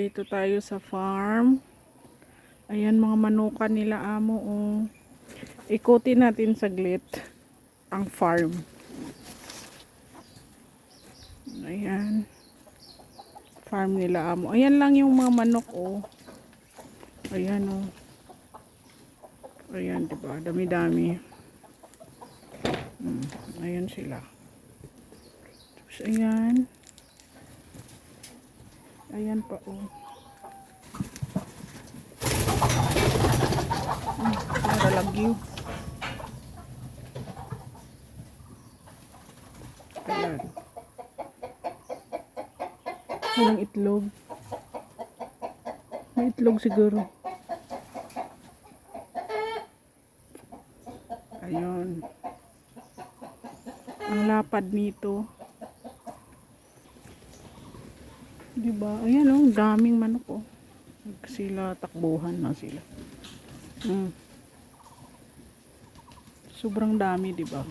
Dito tayo sa farm. Ayan mga manukan nila amo. Oh. Ikutin natin saglit ang farm. Ayan. Farm nila amo. Ayan lang yung mga manok oh. Ayan oh. Ayan, diba? Dami-dami. Hmm, ayan sila. Tapos, ayan. Ayan pa, oh. Hmm, naralagyo. Ayan. Walang itlog. May itlog siguro. Ayun. Ang lapad nito. Diba? Ayan oh, daming manok oh. Sila takbuhan na sila. Mm. Sobrang dami, diba?